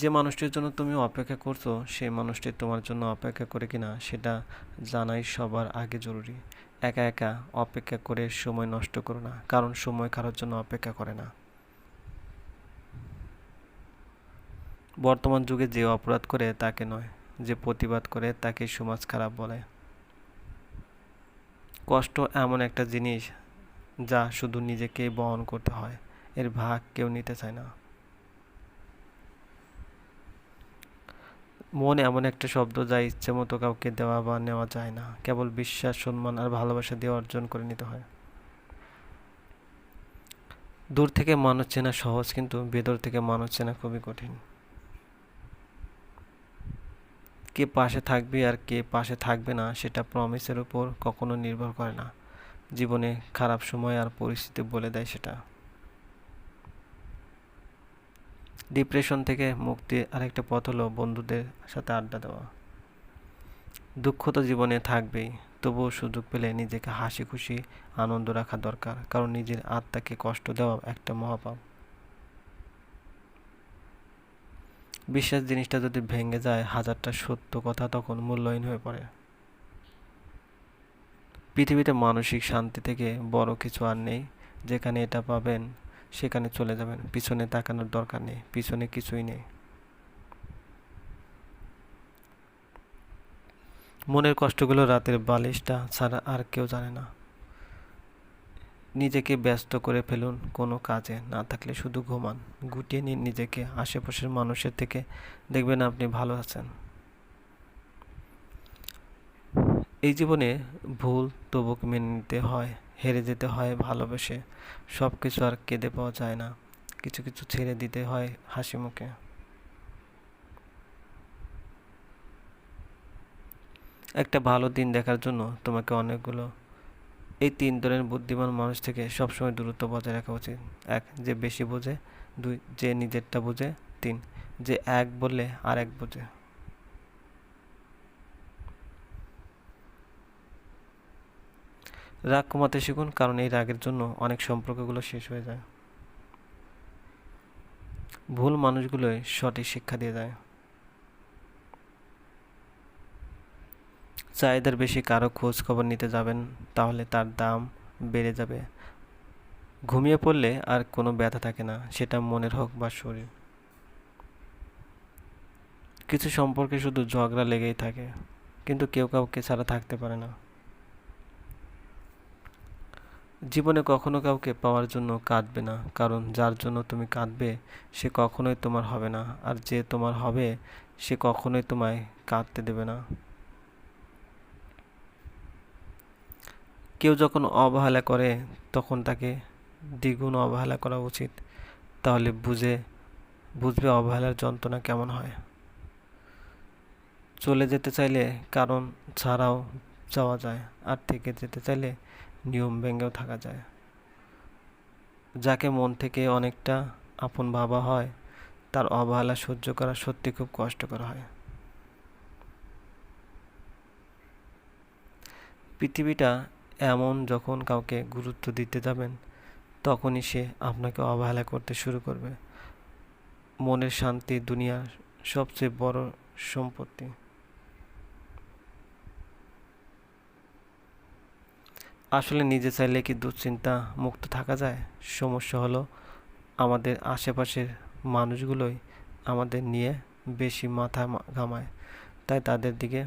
যে মানুষটির জন্য তুমি অপেক্ষা করছ, সেই মানুষটি তোমার জন্য অপেক্ষা করে কিনা সেটা জানাই সবার আগে জরুরি। একা একা অপেক্ষা করে সময় নষ্ট করো না, কারণ সময় কারোর জন্য অপেক্ষা করে না। বর্তমান যুগে যে অপরাধ করে তাকে নয়, যে প্রতিবাদ করে তাকে সমাজ খারাপ বলে। কষ্ট এমন একটা জিনিস যা শুধু নিজেকেই বহন করতে হয়, এর ভাগ কেউ নিতে চায় না। মন এমন একটা শব্দ যা ইচ্ছে মতো কাউকে দেওয়া বা নেওয়া যায় না। কেবল বিশ্বাস, সম্মান আর ভালোবাসা দিয়ে অর্জন করে নিতে হয়। দূর থেকে মানুষ চেনা সহজ, কিন্তু ভেতর থেকে মানুষ চেনা খুবই কঠিন। কে পাশে থাকবে আর কে পাশে থাকবে না, সেটা প্রমিসের উপর কখনো নির্ভর করে না। জীবনে খারাপ সময় আর পরিস্থিতি বলে দেয় সেটা। ডিপ্রেশন থেকে মুক্তির আরেকটা পথ হলো বন্ধুদের সাথে আড্ডা দেওয়া। দুঃখ তো জীবনে থাকবেই, তবুও সুযোগ পেলে নিজেকে হাসি খুশি, আনন্দ রাখা দরকার, কারণ নিজের আত্মাকে কষ্ট দেওয়া একটা মহাপাপ। বিশ্বাস জিনিসটা যদি ভেঙে যায়, হাজারটা সত্য কথা তখন মূল্যহীন হয়ে পড়ে। পৃথিবীতে মানসিক শান্তি থেকে বড় কিছু আর নেই, যেখানে এটা পাবেন সেখানে চলে যাবেন। পিছনে তাকানোর দরকার নেই, পিছনে কিছুই নেই। মনের কষ্টগুলো রাতের বালিশটা ছাড়া আর কেউ জানে না। নিজেকে ব্যস্ত করে ফেলুন, কোনো কাজে না থাকলে শুধু ঘুমান। গুটিয়ে নিন নিজেকে, আশেপাশের মানুষের থেকে দেখবেন আপনি ভালো আছেন। এই জীবনে ভুল তবু মেনে নিতে হয়। হেরে যেতে হয়, ভালোবেসে। সব কিছু আর কেঁদে পাওয়া যায় না। কিছু কিছু ছেড়ে দিতে হয় হাসি মুখে। একটা ভালো দিন দেখার জন্য তোমাকে অনেকগুলো, এই তিন ধরনের বুদ্ধিমান মানুষ থেকে সবসময় দূরত্ব বজায় রাখা উচিত। এক, যে বেশি বোঝে। দুই, যে নিজেরটা বোঝে। তিন, যে এক বললে আর এক বোঝে। রাগ কমাতে শিখুন, কারণ এই রাগের জন্য অনেক সম্পর্কগুলো শেষ হয়ে যায়। ভুল মানুষগুলোই সঠিক শিক্ষা দিয়ে যায় চাহিদার বেশি কারও খোঁজ খবর নিতে যাবেন, তাহলে তার দাম বেড়ে যাবে। ঘুমিয়ে পড়লে আর কোনো ব্যথা থাকে না, সেটা মনের হোক বা শরীর। কিছু সম্পর্কে শুধু ঝগড়া লেগেই থাকে, কিন্তু কেউ কাউকে ছাড়া থাকতে পারে না। জীবনে কখনো কাউকে পাওয়ার জন্য কাঁদবে না, কারণ যার জন্য তুমি কাঁদবে, সে কখনোই তোমার হবে না, আর যে তোমার হবে, সে কখনোই তোমায় কাঁদতে দেবে না। কেউ যখন অবহেলা করে, তখন তাকে দ্বিগুণ অবহেলা করা উচিত। তাহলে বুঝে, বুঝবে অবহেলার যন্ত্রণা কেমন হয়। চলে যেতে চাইলে কারণ ছাড়াও যাওয়া যায়, আর থেকে যেতে চাইলে নিয়ম ভেঙেও থাকা যায়। যাকে মন থেকে অনেকটা আপন ভাবা হয়, তার অবহেলা সহ্য করা সত্যি খুব কষ্টকর হয়। পৃথিবীটা এমন যখন কাউকে গুরুত্ব দিতে যাবেন, তখনই সে আপনাকে অবহেলা করতে শুরু করবে। মনের শান্তি দুনিয়ার সবচেয়ে বড় সম্পত্তি। আসলে নিজে চাইলে কি দুশ্চিন্তা মুক্ত থাকা যায়? সমস্যা হলো আমাদের আশেপাশের মানুষগুলোই আমাদের নিয়ে বেশি মাথা ঘামায়। তাই তাদের দিকে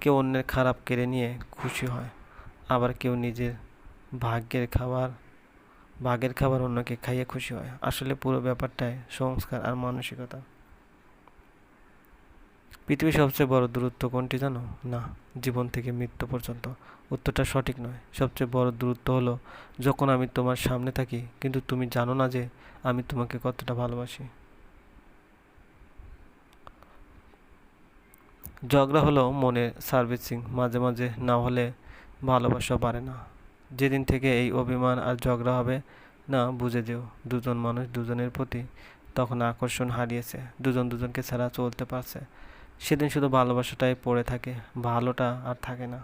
কেউ অন্যের খারাপ কেড়ে নিয়ে খুশি হয়। আবার কেউ নিজের ভাগ্যের খাবার ভাগের খাবার অন্যকে খাইয়ে খুশি হয়। আসলে পুরো ব্যাপারটাই সংস্কার আর মানসিকতা। পৃথিবীর সবচেয়ে বড় দূরত্ব কোনটি জানো? না, জীবন থেকে মৃত্যু পর্যন্ত। উত্তরটা সঠিক নয়। সবচেয়ে বড় দূরত্ব হলো যখন আমি তোমার সামনে থাকি, কিন্তু তুমি জানো না যে আমি তোমাকে কতটা ভালোবাসি। ঝগড়া হলো মনে সার্ভিসিং, মাঝে মাঝে না হলে ভালোবাসা বাড়ে না। যেদিন থেকে এই অভিমান আর ঝগড়া হবে, না বুঝে যেও, দুজন মানুষ দুজনের প্রতি তখন আকর্ষণ হারিয়েছে। দুজন দুজনকে ছাড়া চলতে পারছে। সেদিন শুধু ভালোবাসাটাই পড়ে থাকে, ভালোটা আর থাকে না।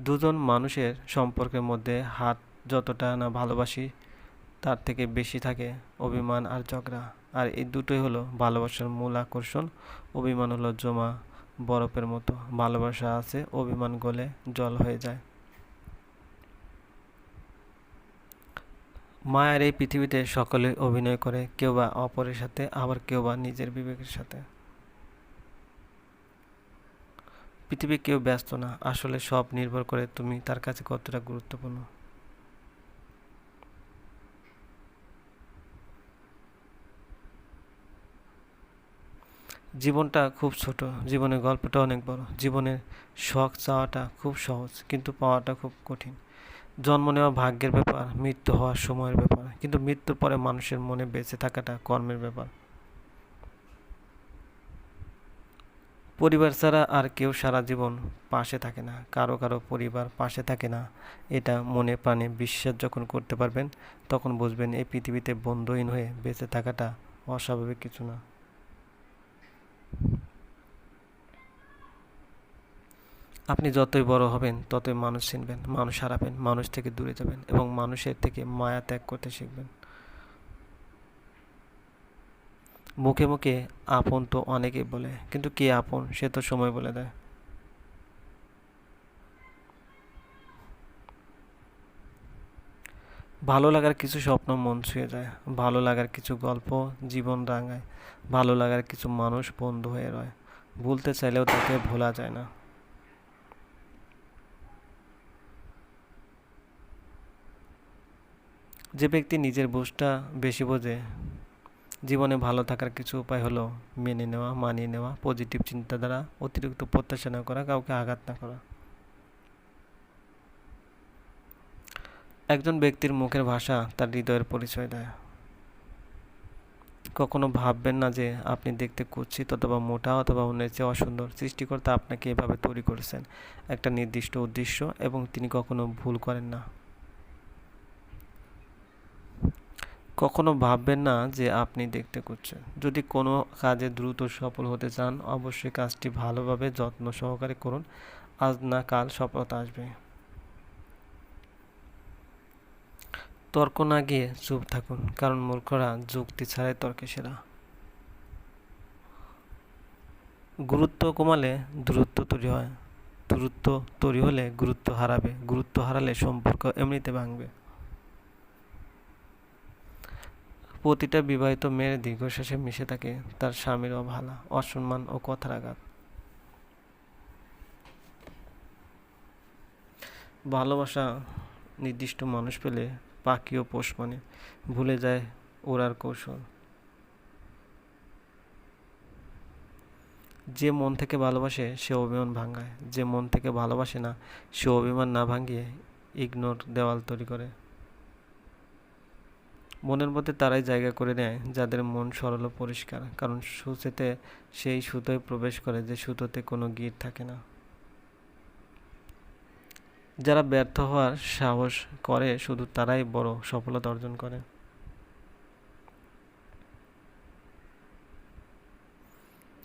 দুজন মানুষের সম্পর্কের মধ্যে হাত যতটা না ভালোবাসি, তার থেকে বেশি থাকে অভিমান আর ঝগড়া। আর এই দুটোই হলো ভালোবাসার মূল আকর্ষণ। অভিমান হলো জমা বরফের মতো। ভালোবাসা আছে, অভিমান গলে জল হয়ে যায়। মায়ের এই পৃথিবীতে সকলে অভিনয় করে, কেউ বা অপরের সাথে, আবার কেউ বা নিজের বিবেকের সাথে। পৃথিবী কেউ ব্যস্ত না, আসলে সব নির্ভর করে তুমি, তার কাছে কতটা গুরুত্বপূর্ণ। জীবনটা খুব ছোট, জীবনের গল্পটা অনেক বড়। জীবনের শখ চাওয়াটা খুব সহজ, কিন্তু পাওয়াটা খুব কঠিন। জন্ম নেওয়া ভাগ্যের ব্যাপার, মৃত্যু হওয়ার সময়ের ব্যাপার, কিন্তু মৃত্যুর পরে মানুষের মনে বেঁচে থাকাটা কর্মের ব্যাপার। পরিবার ছাড়া আর কেউ সারা জীবন পাশে থাকে না, কারও কারও পরিবার পাশে থাকে না। এটা মনে প্রাণে বিশ্বাস যখন করতে পারবেন, তখন বুঝবেন এই পৃথিবীতে বন্ধহীন হয়ে বেঁচে থাকাটা অস্বাভাবিক কিছু না। আপনি যতই বড় হবেন, ততই মানুষ চিনবেন, মানুষ হারাবেন, মানুষ থেকে দূরে যাবেন এবং মানুষের থেকে মায়া ত্যাগ করতে শিখবেন। মুখে মুখে আপন তো অনেকেই বলে, কিন্তু কে আপন সে তো সময় বলে দেয়। ভালো লাগার কিছু স্বপ্ন মন ছুঁয়ে যায়, ভালো লাগার কিছু গল্প জীবন রাঙায়, ভালো লাগার কিছু মানুষ বন্ধু হয়ে রয়। ভুলতে চাইলেও তাকে ভোলা যায় না। যে ব্যক্তি নিজের বুঝটা বেশি বোঝে, জীবনে ভালো থাকার কিছু উপায় হলো মেনে নেওয়া, মানিয়ে নেওয়া পজিটিভ চিন্তাধারা, অতিরিক্ত প্রত্যাশা না করা, কাউকে আঘাত না করা। একজন ব্যক্তির মুখের ভাষা তার হৃদয়ের পরিচয় দেয়। কখনো ভাববেন না যে আপনি দেখতে কুৎসিত অথবা মোটা অথবা অন্যের চেয়ে অসুন্দর। সৃষ্টিকর্তা আপনাকে এভাবে তৈরি করেছেন। একটা নির্দিষ্ট উদ্দেশ্য এবং তিনি কখনো ভুল করেন না। কখনো ভাববেন না যে আপনি দেখতে করছেন যদি কোনো কাজে দ্রুত সফল হতে চান, অবশ্যই কাজটি ভালোভাবে যত্ন সহকারে করুন। আজ না কাল সফলতা আসবে। তর্ক না গিয়ে চুপ থাকুন, কারণ মূর্খরা যুক্তি ছাড়াই তর্কে সেরা। গুরুত্ব কমালে দূরত্ব তৈরি হয়। দূরত্ব তৈরি হলে গুরুত্ব হারাবে। গুরুত্ব হারালে সম্পর্ক এমনিতে ভাঙবে। প্রতিটা বিবাহিত মেয়ের দীর্ঘশ্বাসে মিশে থাকে তার স্বামীর অবহেলা, অসম্মান ও কথার আঘাত। ভালোবাসা নির্দিষ্ট মানুষ পেলে পাখি ও পোষ মানে ভুলে যায় ওরার কৌশল। যে মন থেকে ভালোবাসে, সে অভিমান ভাঙায়। যে মন থেকে ভালোবাসে না, সে অভিমান না ভাঙিয়ে ইগনোর দেওয়াল তৈরি করে। মনের মধ্যে তারাই জায়গা করে নেয় যাদের মন সরল ও পরিষ্কার। কারণ সুচেতে সেই সুতোয় প্রবেশ করে যে সুতোতে কোনো গিট থাকে না। যারা ব্যর্থ হওয়ার সাহস করে, শুধু তারাই বড় সফলতা অর্জন করে।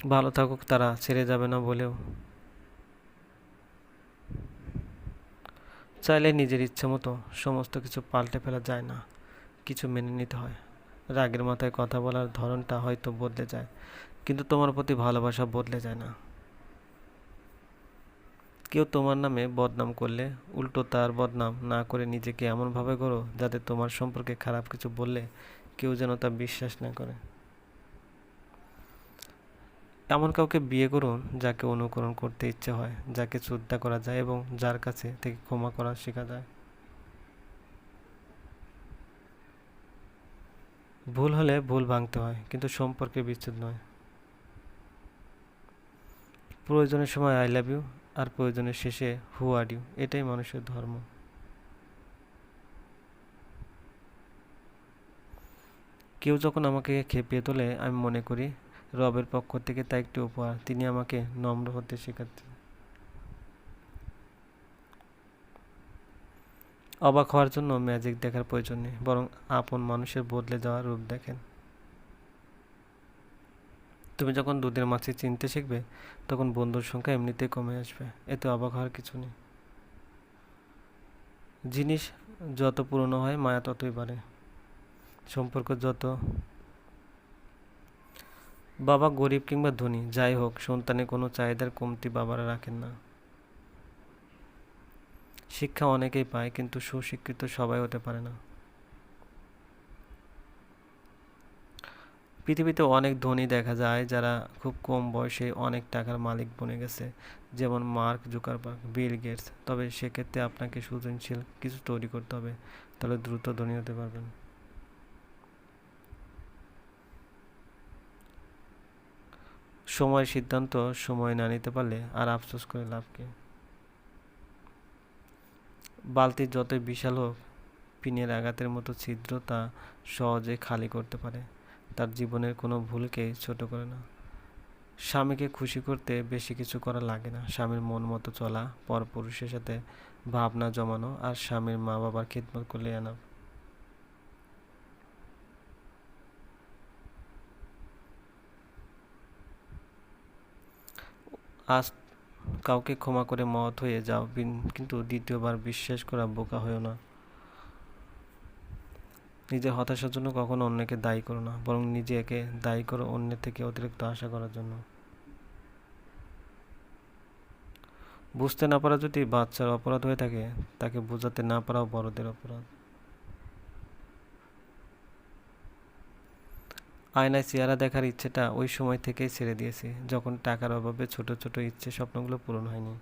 ভালো থাকুক তারা, ছেড়ে যাবে না বলেও। চাইলে নিজের ইচ্ছে মতো সমস্ত কিছু পাল্টে ফেলা যায় না। কিছু মেনে নিতে হয়। রাগের মাথায় কথা বলার ধরনটা হয়তো বদলে যায়, কিন্তু তোমার প্রতি ভালোবাসা বদলে যায় না। কেউ তোমার নামে বদনাম করলে, উল্টো তার বদনাম না করে নিজেকে এমনভাবে করো যাতে তোমার সম্পর্কে খারাপ কিছু বললে কেউ যেন তা বিশ্বাস না করে। এমন কাউকে বিয়ে করুন যাকে অনুকরণ করতে ইচ্ছে হয়, যাকে শ্রদ্ধা করা যায় এবং যার কাছে থেকে ক্ষমা করা শেখা যায়। ভুল হলে ভুল ভাঙতে হয়, কিন্তু সম্পর্কে বিচ্ছেদ নয়। প্রয়োজনের সময় আই লাভ ইউ আর প্রয়োজনের শেষে হু আর ইউ এটাই মানুষের ধর্ম। কেউ যখন আমাকে খেপিয়ে তোলে, আমি মনে করি রবের পক্ষ থেকে তা একটি উপহার, তিনি আমাকে নম্র হতে শেখাচ্ছেন। অবাক হওয়ার জন্য ম্যাজিক দেখার প্রয়োজন নেই, বরং আপন মানুষের বদলে যাওয়ার রূপ দেখেন। তুমি যখন দুধের মাছি চিনতে শিখবে, তখন বন্ধুর সংখ্যা এমনিতেই কমে আসবে, এতে অবাক হওয়ার কিছু নেই। জিনিস যত পুরনো হয়, মায়া ততই বাড়ে। সম্পর্ক যত বাবা গরিব কিংবা ধনী, যাই হোক, সন্তানের কোনো চাহিদার কমতি বাবারা রাখেন না। শিক্ষা অনেকেই পায়, কিন্তু সুশিক্ষিত সবাই হতে পারে না। পৃথিবীতে অনেক ধনী দেখা যায় যারা খুব কম বয়সে অনেক টাকার মালিক বনে গেছে, যেমন মার্ক জুকারবার্গ, বিল গেটস। তবে সেক্ষেত্রে আপনাকে সৃজনশীল কিছু তৈরি করতে হবে, তাহলে দ্রুত ধনী হতে পারবেন। সময় সিদ্ধান্ত, সময় না নিতে পারলে আর আফসোস করে লাভ কি? বালতি যতই বিশাল হোক, পিনের আঘাতের মতো ছিদ্র তা সহজে খালি করতে পারে। তার জীবনের কোনো ভুলকে ছোট করে না। স্বামীকে খুশি করতে বেশি কিছু করা লাগে না। স্বামীর মন মতো চলা পরপুরুষের সাথে ভাবনা জমানো আর স্বামীর মা বাবার খিদমত করলে আনা আজ কাউকে ক্ষমা করে মত হয়ে যাও কিন্তু দ্বিতীয়বার বিশ্বাস করা বোকা হয়েও না। নিজের হতাশার জন্য কখনো অন্যকে দায়ী করো না, বরং নিজেকে দায়ী করো অন্যের থেকে অতিরিক্ত আশা করার জন্য। বুঝতে না পারা যদি বাচ্চার অপরাধ হয়ে থাকে, তাকে বোঝাতে না পারাও বড়দের অপরাধ। আয়নায় চেহারা দেখার ইচ্ছেটা ওই সময় থেকেই ছেড়ে দিয়েছি, যখন টাকার অভাবে ছোট ছোট ইচ্ছে স্বপ্নগুলো পূরণ হয়নি।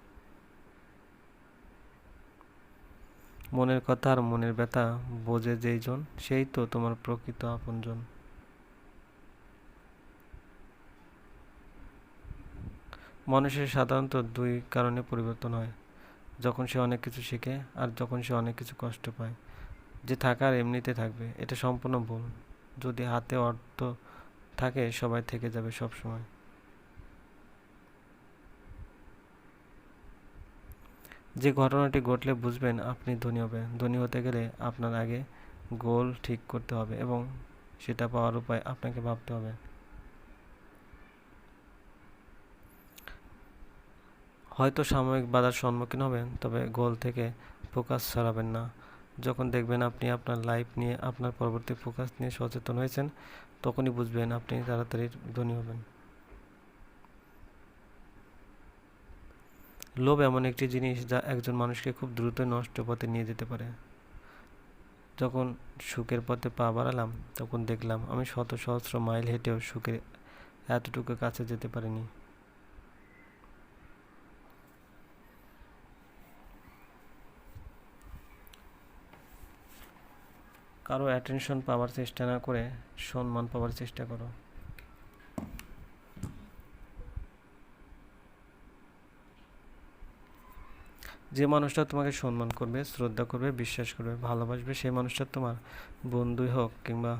মনের কথা আর মনের ব্যথা বোঝে যেই জন, সেই তো তোমার প্রকৃত আপনজন। মানুষের সাধারণত দুই কারণে পরিবর্তন হয়, যখন সে অনেক কিছু শিখে আর যখন সে অনেক কিছু কষ্ট পায়। যে থাকার এমনিতে থাকবে, এটা সম্পূর্ণ ভুল। যদি হাতে অর্থ থাকে, সবাই থেকে যাবে সব সময় যে ঘটনাটি ঘটলে বুঝবেন আপনি ধনী হবেন। ধনী হতে গেলে আপনার আগে গোল ঠিক করতে হবে এবং সেটা পাওয়ার উপায় আপনাকে ভাবতে হবে। হয়তো সাময়িক বাধার সম্মুখীন হবেন, তবে গোল থেকে ফোকাস সরাবেন না। যখন দেখবেন আপনি আপনার লাইফ নিয়ে, আপনার পরবর্তী ফোকাস নিয়ে সচেতন হয়েছেন, তখনই বুঝবেন আপনি তাড়াতাড়ি ধনী হবেন। লোভ এমন একটি জিনিস যা একজন মানুষকে খুব দ্রুত নষ্ট পথে নিয়ে যেতে পারে। যখন সুখের পথে পা বাড়ালাম, তখন দেখলাম আমি শত সহস্র মাইল হেঁটেও সুখের এতটুকু কাছে যেতে পারিনি। কারও অ্যাটেনশন পাওয়ার চেষ্টা না করে সম্মান পাওয়ার চেষ্টা করো। যে মানুষটা তোমাকে সম্মান করবে, শ্রদ্ধা করবে, বিশ্বাস করবে, ভালোবাসবে, সেই মানুষটা তোমার বন্ধুই হোক কিংবা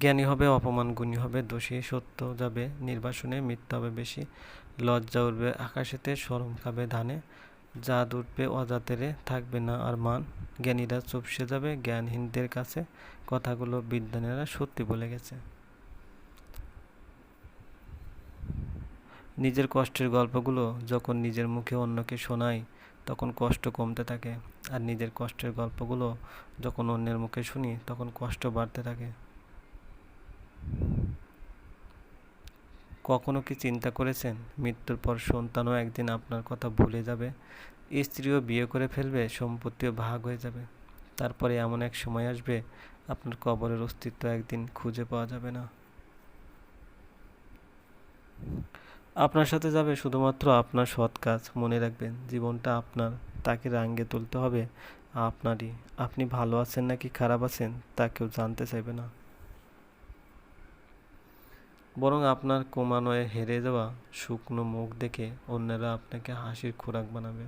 জ্ঞানী হবে, অপমান গুণী হবে, দোষী, সত্য যাবে, নির্বাসনে মিথ্যা হবে, বেশি লজ্জা উঠবে, আকাশেতে সরম খাবে, ধানে জাত উঠবে, অজাতেরে থাকবে না। আর মান জ্ঞানীরা চুপসে যাবে, জ্ঞানহীনদের কাছে কথাগুলো বিজ্ঞানীরা সত্যি বলে গেছে। নিজের কষ্টের গল্পগুলো যখন নিজের মুখে অন্যকে শোনাই তখন কষ্ট কমতে থাকে। আর নিজের কষ্টের গল্পগুলো যখন অন্যের মুখে শুনি, তখন কষ্ট বাড়তে থাকে। কখনো কি চিন্তা করেছেন? মৃত্যুর পর সন্তানও একদিন আপনার কথা ভুলে যাবে। স্ত্রীও বিয়ে করে ফেলবে, সম্পত্তিও ভাগ হয়ে যাবে। তারপরে এমন এক সময় আসবে, আপনার কবরের অস্তিত্ব একদিন খুঁজে পাওয়া যাবে না। আপনার সাথে যাবে শুধুমাত্র আপনার সৎ কাজ। মনে রাখবেন, জীবনটা আপনার, তাকে রাঙ্গে তুলতে হবে। আপনারই। আপনি ভালো আছেন নাকি খারাপ আছেন, তা কেউ জানতে চাইবে না। বরং আপনার কমানোয় হেরে যাওয়া শুকনো মুখ দেখে অন্যরা আপনাকে হাসির খোরাক বানাবে।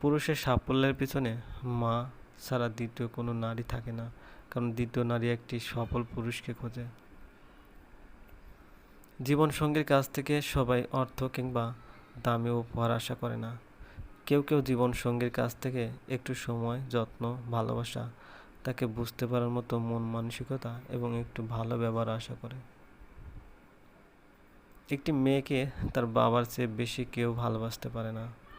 পুরুষের সাফল্যের পিছনে মা ছাড়া দ্বিতীয় কোনো নারী থাকে না, কারণ দ্বিতীয় নারী একটি সফল পুরুষকে খোঁজে। জীবনসঙ্গীর কাছ থেকে সবাই অর্থ কিংবা দামি উপহার আশা করে না। কেউ কেউ জীবনসঙ্গীর কাছ থেকে একটু সময়, যত্ন, ভালোবাসা, তাকে বুঝতে পারার মতো মন মানসিকতা এবং একটু ভালো ব্যবহার আশা করে। একটি মেয়েকে তার বাবার চেয়ে বেশি কেউ ভালোবাসতে পারে না।